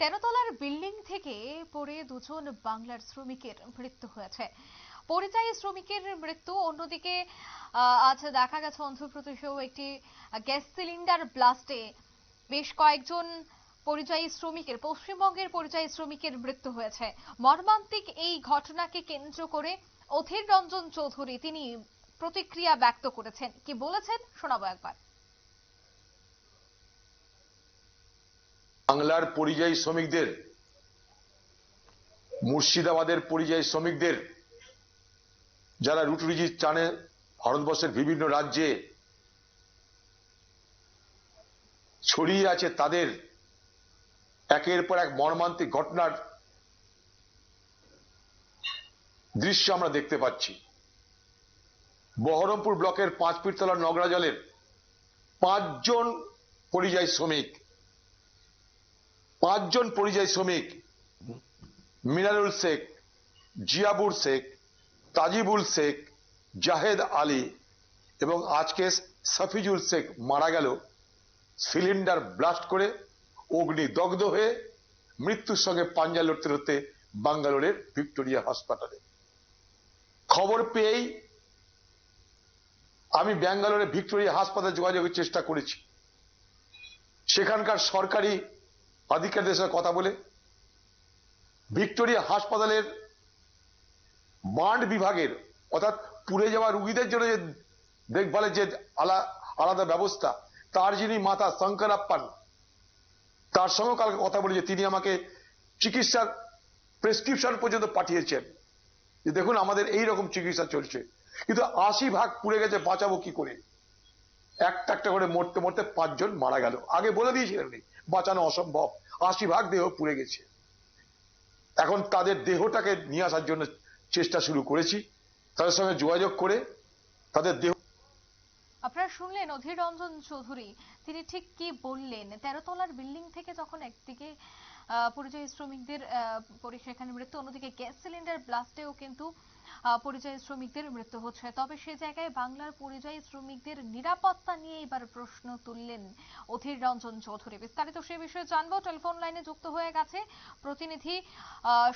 তেরোতলার building থেকে পড়ে দুজন বাংলার শ্রমিকের মৃত্যু হয়েছে। পরিযায়ী শ্রমিকের মৃত্যু, অন্যদিকে আজ দেখা গেছে অন্ধ্রপ্রদেশেও একটি গ্যাস সিলিন্ডার ব্লাস্টে বেশ কয়েকজন পরিযায়ী শ্রমিকের, পশ্চিমবঙ্গের পরিযায়ী শ্রমিকের মৃত্যু হয়েছে। মর্মান্তিক এই ঘটনাকে কেন্দ্র করে অধীর রঞ্জন চৌধুরী তিনি প্রতিক্রিয়া ব্যক্ত করেছেন। কি বলেছেন শোনাবো একবার। বাংলার পরিযায়ী শ্রমিকদের, মুর্শিদাবাদের পরিযায়ী শ্রমিকদের, যারা রুটরুজি চানে ভারতবর্ষের বিভিন্ন রাজ্যে ছড়িয়ে আছে তাদের একের পর এক মর্মান্তিক ঘটনার দৃশ্য আমরা দেখতে পাচ্ছি। বহরমপুর ব্লকের পাঁচ পীরতলার নগরাজলের পাঁচজন পরিযায়ী শ্রমিক পাঁচজন পরিযায়ী শ্রমিক, মিনারুল শেখ, জিয়াবুর শেখ, তাজিবুল শেখ, জাহেদ আলী এবং আজকে সাফিজুল শেখ মারা গেল, সিলিন্ডার ব্লাস্ট করে অগ্নি দগ্ধ হয়ে মৃত্যুর সঙ্গে পাঞ্জা লড়তে লড়তে বাঙ্গালোরের ভিক্টোরিয়া হাসপাতালে। খবর পেয়েই আমি ব্যাঙ্গালোরে ভিক্টোরিয়া হাসপাতালে যোগাযোগের চেষ্টা করেছি। সেখানকার সরকারি আধিকারিকদের সঙ্গে কথা বলে ভিক্টোরিয়া হাসপাতালের বার্ন বিভাগের, অর্থাৎ পুড়ে যাওয়া রুগীদের জন্য যে দেখভালের যে আলা- আলাদা ব্যবস্থা, তার যিনি মাতা শঙ্করাপ্পান, তার সঙ্গে কালকে কথা বলে যে তিনি আমাকে চিকিৎসার প্রেসক্রিপশন পর্যন্ত পাঠিয়েছেন। যে দেখুন আমাদের এই রকম চিকিৎসা চলছে। কিন্তু আশি ভাগ পুড়ে গেছে, বাঁচাবো কি করে? একটা একটা করে মরতে মরতে পাঁচজন মারা গেল। আগে বলে দিয়েছিলেন উনি, বাঁচানো অসম্ভব। আশি ভাগ দেহ পুড়ে গেছে। এখন তাদের দেহটাকে নিয়ে আসার জন্য চেষ্টা শুরু করেছি। তাদের সঙ্গে যোগাযোগ করে তাদের দেহ আপনারা শুনলেন অধীর রঞ্জন চৌধুরী। তিনি ঠিক কি বললেন? তেরোতলার বিল্ডিং থেকে যখন একদিকে পরিযায়ী শ্রমিকদের সেখানে মৃত্যু, অন্যদিকে গ্যাস সিলিন্ডার ব্লাস্টেও কিন্তু পরিযায়ী শ্রমিকদের মৃত্যু হচ্ছে। তবে সে জায়গায় বাংলার পরিযায়ী শ্রমিকদের নিরাপত্তা নিয়ে এবার প্রশ্ন তুললেন অধীর রঞ্জন চৌধুরী। বিস্তারিত সে বিষয়ে জানব। টেলিফোন লাইনে যুক্ত হয়ে গেছে প্রতিনিধি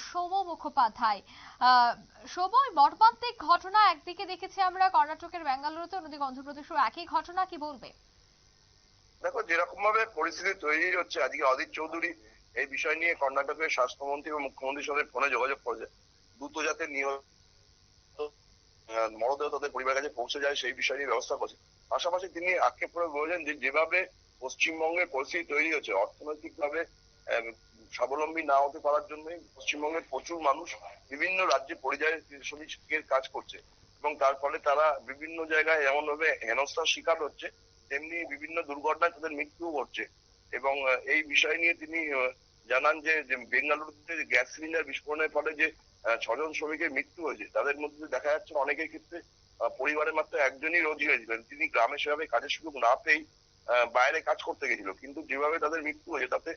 সৌম মুখোপাধ্যায়। সৌম মর্মান্তিক ঘটনা একদিকে দেখেছি আমরা কর্ণাটকের ব্যাঙ্গালুরুতে অন্যদিকে অন্ধ্রপ্রদেশেও একই ঘটনা, কি বলবে? দেখো যেরকম ভাবে পরিস্থিতি তৈরি হচ্ছে, আজকে অদিত চৌধুরী এই বিষয় নিয়ে কর্ণাটকের স্বাস্থ্যমন্ত্রী এবং মুখ্যমন্ত্রীর সাথে ফোনে যোগাযোগ করেছে। দ্রুত যাতে নিহত মরদেহ তাদের পরিবারের কাছে পৌঁছে যায় সেই বিষয় নিয়ে ব্যবস্থা করছে। পাশাপাশি তিনি আক্ষেপ করে বলেছেন যে যেভাবে পশ্চিমবঙ্গের পরিস্থিতি তৈরি হচ্ছে অর্থনৈতিক ভাবে স্বাবলম্বী না হতে পারার জন্যই পশ্চিমবঙ্গের প্রচুর মানুষ বিভিন্ন রাজ্যে পরিযায়ী শ্রমিকের কাজ করছে এবং তার ফলে তারা বিভিন্ন জায়গায় এমন ভাবে হেনস্থার শিকার হচ্ছে, তেমনি বিভিন্ন দুর্ঘটনায় তাদের মৃত্যু ঘটছে। এবং এই বিষয় নিয়ে তিনি জানান যে বেঙ্গালুরুতে গ্যাস সিলিন্ডার বিস্ফোরণের ফলে যে ছজন শ্রমিকের মৃত্যু হয়েছে তাদের মধ্যে দেখা যাচ্ছে অনেকের ক্ষেত্রে পরিবারের মাত্র একজনই রোজী হয়েছিলেন। তিনি গ্রামে সেভাবে কাজের সুযোগ না আহ, বাইরে কাজ করতে গেছিল। কিন্তু যেভাবে তাদের মৃত্যু হয়েছে তাতে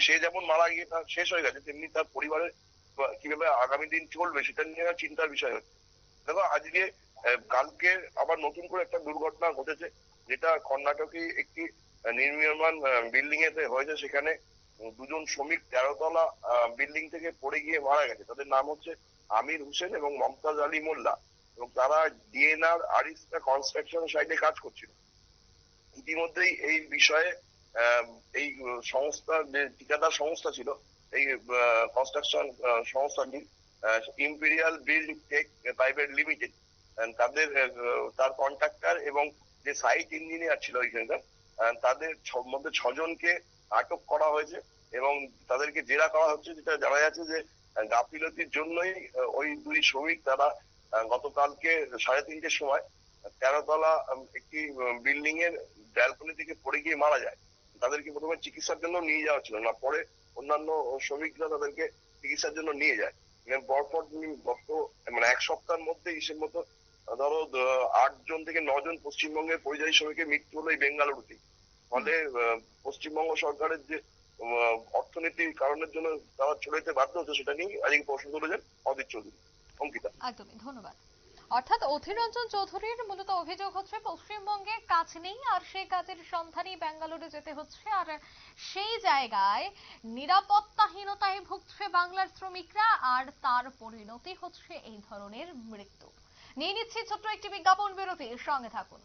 সে যেমন মারা গিয়ে তার শেষ হয়ে গেছে তেমনি তার পরিবারের কীভাবে আগামী দিন চলবে সেটা নিয়ে চিন্তার বিষয় হচ্ছে। দেখো আজকে কালকে আবার নতুন করে একটা দুর্ঘটনা ঘটেছে যেটা কর্ণাটকে একটি নির্মীয়মান বিল্ডিং এতে হয়েছে সেখানে দুজন শ্রমিক তেরোতলা বিল্ডিং থেকে পড়ে গিয়ে মারা গেছে। তাদের নাম হচ্ছে আমির হোসেন এবং মমতাজ আলী মোল্লা। এবং তারা ডিএনআর আরিস্তা কনস্ট্রাকশন সাইডে কাজ করছিল। ইতিমধ্যেই এই বিষয়ে এই সংস্থা যে ঠিকাদার সংস্থা ছিল, এই কনস্ট্রাকশন সংস্থাটি Imperial Build Tech private limited তাদের তার কন্ট্রাক্টর এবং যে সাইট ইঞ্জিনিয়ার ছিল ওইখানকার তাদের মধ্যে ছজনকে আটক করা হয়েছে এবং তাদেরকে জেরা করা হচ্ছে, যেটা জানা যাচ্ছে যে গাফিলতির জন্যই ওই দুই শ্রমিক তারা গতকালকে সাড়ে তিনটের সময় তেরোতলা একটি বিল্ডিং এর ব্যালকনি থেকে পড়ে গিয়ে মারা যায়। তাদেরকে প্রথমে চিকিৎসার জন্য নিয়ে যাওয়া ছিল না, পরে অন্যান্য শ্রমিকরা তাদেরকে চিকিৎসার জন্য নিয়ে যায়। পরপর গত মানে এক সপ্তাহের মধ্যে হিসেব মতো, ধরো আট জন থেকে নজন পশ্চিমবঙ্গের পরিযায়ী শ্রমিকের মৃত্যু হলো এই বেঙ্গালুরুতে ফলে পশ্চিমবঙ্গ সরকারের যে অর্থনীতির কারণের জন্য তারা যেতে বাধ্য হচ্ছে, সেটা নিয়ে আজকে প্রশ্ন তুলেছেন অদিত চৌধুরী। অঙ্কিতা। একদমই, ধন্যবাদ। অর্থাৎ অধীর রঞ্জন চৌধুরীর মূলত অভিযোগ হচ্ছে, পশ্চিমবঙ্গে কাজ নেই, আর সেই কাজের সন্ধানেই ব্যাঙ্গালোরে যেতে হচ্ছে, আর সেই জায়গায় নিরাপত্তাহীনতায় ভুগছে বাংলার শ্রমিকরা, আর তার পরিণতি হচ্ছে এই ধরনের মৃত্যু। নিয়ে নিচ্ছি ছোট্ট একটি বিজ্ঞাপন বিরতি সঙ্গে থাকুন।